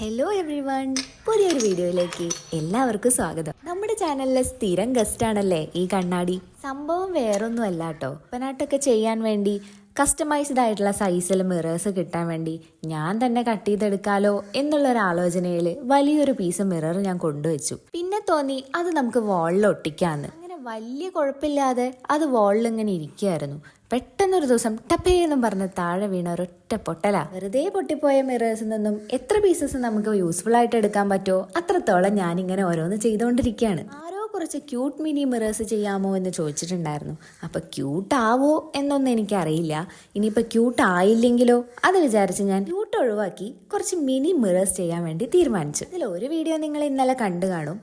Hello every one പുതിയൊരു വീഡിയോയിലേക്ക് എല്ലാവർക്കും സ്വാഗതം. നമ്മുടെ ചാനലിലെ സ്ഥിരം ഗസ്റ്റ് ആണല്ലേ ഈ കണ്ണാടി? സംഭവം വേറൊന്നും അല്ല കേട്ടോ. പെനാട്ടൊക്കെ ചെയ്യാൻ വേണ്ടി കസ്റ്റമൈസ്ഡ് ആയിട്ടുള്ള സൈസിൽ മിറേഴ്സ് കിട്ടാൻ വേണ്ടി ഞാൻ തന്നെ കട്ട് ചെയ്തെടുക്കാലോ എന്നുള്ള ഒരു ആലോചനയിൽ വലിയൊരു പീസ് മിറർ ഞാൻ കൊണ്ടുവച്ചു. പിന്നെ തോന്നി അത് നമുക്ക് വാളിൽ ഒട്ടിക്കാന്ന്. വലിയ കുഴപ്പമില്ലാതെ അത് വാളിൽ ഇങ്ങനെ ഇരിക്കുകയായിരുന്നു പെട്ടെന്നൊരു ദിവസം ടപ്പേന്നും പറഞ്ഞ് താഴെ വീണ ഒരൊറ്റ പൊട്ടല. വെറുതെ പൊട്ടിപ്പോയ മിറേഴ്സിൽ നിന്നും എത്ര പീസസ് നമുക്ക് യൂസ്ഫുൾ ആയിട്ട് എടുക്കാൻ പറ്റുമോ അത്രത്തോളം ഞാനിങ്ങനെ ഓരോന്ന് ചെയ്തുകൊണ്ടിരിക്കുകയാണ് ആരോ കുറച്ച് ക്യൂട്ട് മിനി മിറേഴ്സ് ചെയ്യാമോ എന്ന് ചോദിച്ചിട്ടുണ്ടായിരുന്നു. അപ്പൊ ക്യൂട്ട് ആവോ എന്നൊന്നും എനിക്കറിയില്ല. ഇനിയിപ്പോൾ ക്യൂട്ട് ആയില്ലെങ്കിലോ? അത് വിചാരിച്ച് ഞാൻ ക്യൂട്ട് ഒഴിവാക്കി കുറച്ച് മിനി മിറേഴ്സ് ചെയ്യാൻ വേണ്ടി തീരുമാനിച്ചു. ഇതിൽ ഒരു വീഡിയോ നിങ്ങൾ ഇന്നലെ കണ്ടു കാണും.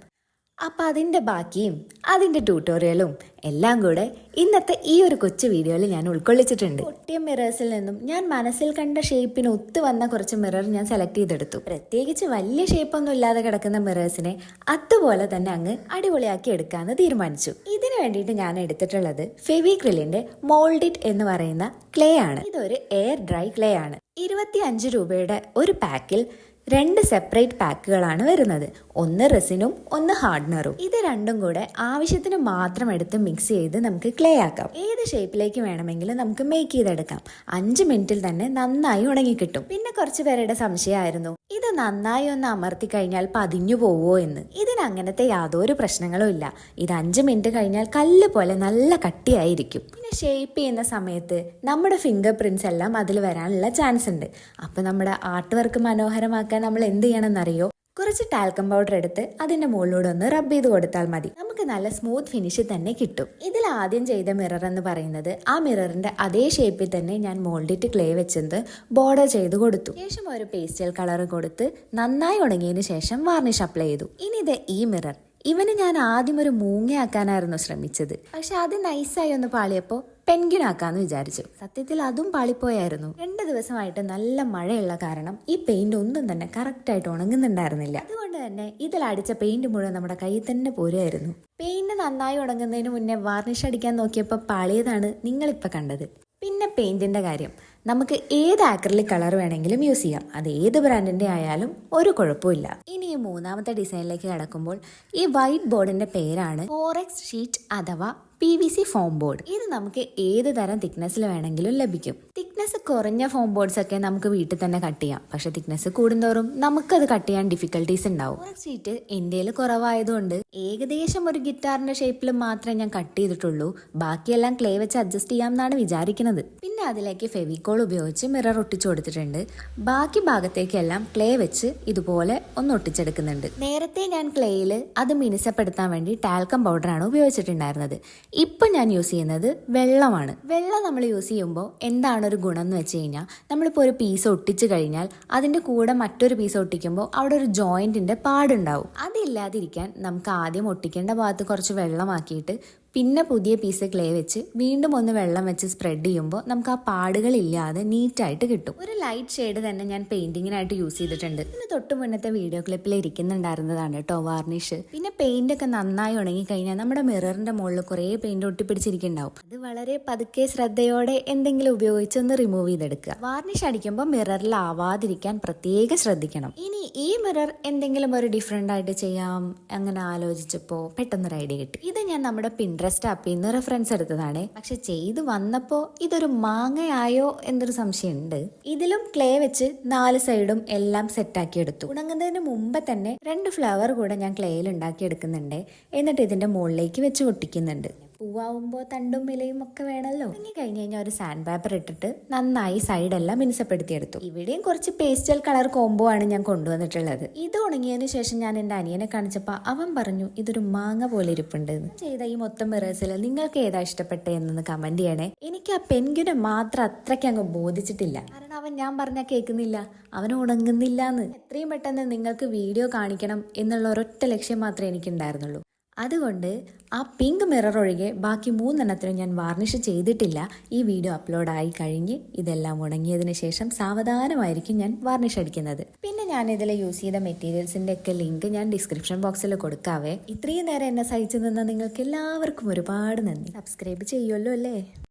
അപ്പം അതിന്റെ ബാക്കിയും അതിന്റെ ട്യൂട്ടോറിയലും എല്ലാം കൂടെ ഇന്നത്തെ ഈ ഒരു കൊച്ചു വീഡിയോയിൽ ഞാൻ ഉൾക്കൊള്ളിച്ചിട്ടുണ്ട്. പൊട്ടിയ മിറേഴ്സിൽ നിന്നും ഞാൻ മനസ്സിൽ കണ്ട ഷേപ്പിന് ഒത്തു വന്ന കുറച്ച് മിറർ ഞാൻ സെലക്ട് ചെയ്തെടുത്തു. പ്രത്യേകിച്ച് വലിയ ഷേപ്പൊന്നും ഇല്ലാതെ കിടക്കുന്ന മിറേഴ്സിനെ അതുപോലെ തന്നെ അങ്ങ് അടിപൊളിയാക്കി എടുക്കാമെന്ന് തീരുമാനിച്ചു. ഇതിനു വേണ്ടിയിട്ട് ഞാൻ എടുത്തിട്ടുള്ളത് ഫെവിക്രിലിന്റെ മോൾഡിറ്റ് എന്ന് പറയുന്ന ക്ലേ ആണ്. ഇതൊരു എയർ ഡ്രൈ ക്ലേ ആണ്. ഇരുപത്തി അഞ്ച് രൂപയുടെ ഒരു പാക്കിൽ രണ്ട് സെപ്പറേറ്റ് പാക്കുകളാണ് വരുന്നത്. ഒന്ന് റെസിനും ഒന്ന് ഹാർഡ്നറും ഇത് രണ്ടും കൂടെ ആവശ്യത്തിന് മാത്രം എടുത്ത് മിക്സ് ചെയ്ത് നമുക്ക് ക്ലേ ആക്കാം. ഏത് ഷേപ്പിലേക്ക് വേണമെങ്കിലും നമുക്ക് മേക്ക് ചെയ്തെടുക്കാം. അഞ്ച് മിനിറ്റിൽ തന്നെ നന്നായി ഉണങ്ങി കിട്ടും. പിന്നെ കുറച്ച് പേരുടെ സംശയമായിരുന്നു. ഇത് നന്നായി ഒന്ന് അമർത്തി കഴിഞ്ഞാൽ പതിഞ്ഞു പോവോ എന്ന്. ഇതിനങ്ങനത്തെ യാതൊരു പ്രശ്നങ്ങളും ഇല്ല. ഇത് അഞ്ച് മിനിറ്റ് കഴിഞ്ഞാൽ കല്ല് പോലെ നല്ല കട്ടിയായിരിക്കും. പിന്നെ ഷേപ്പ് ചെയ്യുന്ന സമയത്ത് നമ്മുടെ ഫിംഗർ പ്രിന്റ്സ് എല്ലാം അതിൽ വരാനുള്ള ചാൻസ് ഉണ്ട്. അപ്പൊ നമ്മുടെ ആർട്ട് വർക്ക് മനോഹരമാക്കാൻ നമ്മൾ എന്ത് ചെയ്യണം ചെയ്യണമെന്നറിയോ? കുറച്ച് ടാൽക്കം പൗഡർ എടുത്ത് അതിന്റെ മുകളിലൂടെ ഒന്ന് റബ്ബ് ചെയ്ത് കൊടുത്താൽ മതി. നമുക്ക് നല്ല സ്മൂത്ത് ഫിനിഷ് തന്നെ കിട്ടും. ഇതിൽ ആദ്യം ചെയ്ത മിറർ എന്ന് പറയുന്നത് ആ മിററിന്റെ അതേ ഷേപ്പിൽ തന്നെ ഞാൻ മോൾഡിറ്റ് ക്ലേ വെച്ചത് ബോർഡർ ചെയ്ത് കൊടുത്തു. ശേഷം ഒരു പേസ്റ്റൽ കളർ കൊടുത്ത് നന്നായി ഉണങ്ങിയതിന് ശേഷം വാർണിഷ് അപ്ലൈ ചെയ്തു. ഇനി ഇത് ഈ മിറർ ഇവന് ഞാൻ ആദ്യം ഒരു മൂങ്ങയാക്കാനായിരുന്നു ശ്രമിച്ചത്. പക്ഷെ അത് നൈസായി ഒന്ന് പാളിയപ്പോൾ പെൻഗിനാക്കാന്ന് വിചാരിച്ചു. സത്യത്തിൽ അതും പാളിപ്പോയായിരുന്നു. രണ്ട് ദിവസമായിട്ട് നല്ല മഴയുള്ള കാരണം ഈ പെയിന്റ് ഒന്നും തന്നെ കറക്റ്റ് ആയിട്ട് ഉണങ്ങുന്നുണ്ടായിരുന്നില്ല. അതുകൊണ്ട് തന്നെ ഇതിൽ അടിച്ച പെയിന്റ് മുഴുവൻ നമ്മുടെ കയ്യിൽ തന്നെ പോരുമായിരുന്നു പെയിന്റ് നന്നായി ഉണങ്ങുന്നതിന് മുന്നേ വാർണിഷ് അടിക്കാൻ നോക്കിയപ്പോൾ പാളിയതാണ് നിങ്ങളിപ്പോൾ കണ്ടത്. പിന്നെ പെയിന്റിന്റെ കാര്യം. നമുക്ക് ഏത് ആക്രിലിക് കളർ വേണമെങ്കിലും യൂസ് ചെയ്യാം. അത് ഏത് ബ്രാൻഡിന്റെ ആയാലും ഒരു കുഴപ്പമില്ല ഇനി ഈ മൂന്നാമത്തെ ഡിസൈനിലേക്ക് കടക്കുമ്പോൾ ഈ വൈറ്റ് ബോർഡിന്റെ പേരാണ് ഫോറെക്സ് ഷീറ്റ് അഥവാ P V C foam board. ഇത് നമുക്ക് ഏത് തരം തിക്നെസ്സിൽ വേണമെങ്കിലും ലഭിക്കും. തിക്നെസ് കുറഞ്ഞ ഫോം ബോർഡ്സ് ഒക്കെ നമുക്ക് വീട്ടിൽ തന്നെ കട്ട് ചെയ്യാം. പക്ഷെ തിക്നെസ് കൂടുന്തോറും നമുക്കത് കട്ട് ചെയ്യാൻ ഡിഫിക്കൽട്ടീസ് ഉണ്ടാവും. ഷീറ്റ് ഇന്ത്യയിൽ കുറവായതുകൊണ്ട് ഏകദേശം ഒരു ഗിറ്റാറിന്റെ ഷേപ്പിൽ മാത്രമേ ഞാൻ കട്ട് ചെയ്തിട്ടുള്ളൂ. ബാക്കിയെല്ലാം ക്ലേ വെച്ച് അഡ്ജസ്റ്റ് ചെയ്യാം എന്നാണ് വിചാരിക്കുന്നത്. പിന്നെ അതിലേക്ക് ഫെവിക്കോൾ ഉപയോഗിച്ച് മിറർ ഒട്ടിച്ചു കൊടുത്തിട്ടുണ്ട്. ബാക്കി ഭാഗത്തേക്കെല്ലാം ക്ലേ വെച്ച് ഇതുപോലെ ഒന്ന് ഒട്ടിച്ചെടുക്കുന്നുണ്ട്. നേരത്തെ ഞാൻ ക്ലേയിൽ അത് മിനുസപ്പെടുത്താൻ വേണ്ടി ടാൽക്കം പൗഡറാണ് ഉപയോഗിച്ചിട്ടുണ്ടായിരുന്നത്. ഇപ്പം ഞാൻ യൂസ് ചെയ്യുന്നത് വെള്ളമാണ്. വെള്ളം നമ്മൾ യൂസ് ചെയ്യുമ്പോൾ എന്താണ് ഒരു ഗുണം എന്ന് വെച്ച് കഴിഞ്ഞാൽ നമ്മളിപ്പോൾ ഒരു പീസ് ഒട്ടിച്ചു കഴിഞ്ഞാൽ അതിന്റെ കൂടെ മറ്റൊരു പീസ് ഒട്ടിക്കുമ്പോൾ അവിടെ ഒരു ജോയിന്റിന്റെ പാടുണ്ടാവും. അതില്ലാതിരിക്കാൻ നമുക്ക് ആദ്യം ഒട്ടിക്കേണ്ട ഭാഗത്ത് കുറച്ച് വെള്ളമാക്കിയിട്ട് പിന്നെ പുതിയ പീസ് ക്ലേ വെച്ച് വീണ്ടും ഒന്ന് വെള്ളം വെച്ച് സ്പ്രെഡ് ചെയ്യുമ്പോൾ നമുക്ക് ആ പാടുകളില്ലാതെ നീറ്റായിട്ട് കിട്ടും. ഒരു ലൈറ്റ് ഷെയ്ഡ് തന്നെ ഞാൻ പെയിന്റിങ്ങിനായിട്ട് യൂസ് ചെയ്തിട്ടുണ്ട്. പിന്നെ തൊട്ട് മുന്നത്തെ വീഡിയോ ക്ലിപ്പിൽ ഇരിക്കുന്നുണ്ടായിരുന്നതാണ് കേട്ടോ വാർണിഷ് പിന്നെ പെയിന്റ് ഒക്കെ നന്നായി ഉണങ്ങി കഴിഞ്ഞാൽ നമ്മുടെ മിററിന്റെ മുകളിൽ കുറേ പെയിന്റ് ഒട്ടിപ്പിടിച്ചിരിക്കുന്നുണ്ടാവും. അത് വളരെ പതുക്കെ ശ്രദ്ധയോടെ എന്തെങ്കിലും ഉപയോഗിച്ച് ഒന്ന് റിമൂവ് ചെയ്തെടുക്കുക. വാർണിഷ് അടിക്കുമ്പോൾ മിററിൽ ആവാതിരിക്കാൻ പ്രത്യേകം ശ്രദ്ധിക്കണം. ഇനി ഈ മിറർ എന്തെങ്കിലും ഒരു ഡിഫറെന്റ് ആയിട്ട് ചെയ്യാം അങ്ങനെ ആലോചിച്ചപ്പോൾ പെട്ടെന്നൊരു ഐഡിയ കിട്ടി. ഇത് ഞാൻ നമ്മുടെ പിൻട്രസ്റ്റ് ആപ്പിൽ നിന്ന് റെഫറൻസ് എടുത്തതാണ്. പക്ഷെ ചെയ്തു വന്നപ്പോൾ ഇതൊരു മാങ്ങയായോ എന്നൊരു സംശയമുണ്ട്. ഇതിലും ക്ലേ വെച്ച് നാല് സൈഡും എല്ലാം സെറ്റാക്കി എടുത്തു. ഉണങ്ങുന്നതിന് മുമ്പ് തന്നെ രണ്ട് ഫ്ലവർ കൂടെ ഞാൻ ക്ലേയിൽ ഉണ്ടാക്കി എടുക്കുന്നുണ്ട്. എന്നിട്ട് ഇതിന്റെ മുകളിലേക്ക് വെച്ച് ഒട്ടിക്കുന്നുണ്ട് പൂവാവുമ്പോൾ തണ്ടും ഇലയും ഒക്കെ വേണമല്ലോ ഇനി കഴിഞ്ഞ് കഴിഞ്ഞാൽ ഒരു സാൻഡ് പേപ്പർ ഇട്ടിട്ട് നന്നായി സൈഡെല്ലാം മിനുസപ്പെടുത്തിയെടുത്തു. ഇവിടെയും കുറച്ച് പേസ്റ്റൽ കളർ കോംബോ ആണ് ഞാൻ കൊണ്ടുവന്നിട്ടുള്ളത്. ഇത് ഉണങ്ങിയതിന് ശേഷം ഞാൻ എന്റെ അനിയനെ കാണിച്ചപ്പോൾ അവൻ പറഞ്ഞു ഇതൊരു മാങ്ങ പോലെ ഇരിപ്പുണ്ട്. ചെയ്ത ഈ മൊത്തം മിറേഴ്സിൽ നിങ്ങൾക്ക് ഏതാ ഇഷ്ടപ്പെട്ടേ എന്നൊന്ന് കമന്റ് ചെയ്യണേ. എനിക്ക് ആ പെൻഗിനെ മാത്രം അത്രയ്ക്ക് അങ്ങ് ബോധിച്ചിട്ടില്ല. കാരണം അവൻ ഞാൻ പറഞ്ഞാൽ കേൾക്കുന്നില്ല. അവൻ ഉണങ്ങുന്നില്ല എന്ന് എത്രയും പെട്ടെന്ന് നിങ്ങൾക്ക് വീഡിയോ കാണിക്കണം എന്നുള്ള ഒരൊറ്റ ലക്ഷ്യം മാത്രമേ എനിക്കുണ്ടായിരുന്നുള്ളൂ. അതുകൊണ്ട് ആ പിങ്ക് മിറർ ഒഴികെ ബാക്കി മൂന്നെണ്ണത്തിനും ഞാൻ വാർണിഷ് ചെയ്തിട്ടില്ല. ഈ വീഡിയോ അപ്ലോഡ് ആയി കഴിഞ്ഞ് ഇതെല്ലാം ഉണങ്ങിയതിന് ശേഷം സാവധാനമായിരിക്കും ഞാൻ വാർണിഷ് അടിക്കുന്നത്. പിന്നെ ഞാൻ ഇതിൽ യൂസ് ചെയ്ത മെറ്റീരിയൽസിന്റെ ഒക്കെ ലിങ്ക് ഞാൻ ഡിസ്ക്രിപ്ഷൻ ബോക്സിൽ കൊടുക്കാവേ. ഇത്രയും നേരം എന്നെ സഹിച്ചു നിന്ന നിങ്ങൾക്ക് എല്ലാവർക്കും ഒരുപാട് നന്ദി. സബ്സ്ക്രൈബ് ചെയ്യുമല്ലോ അല്ലേ?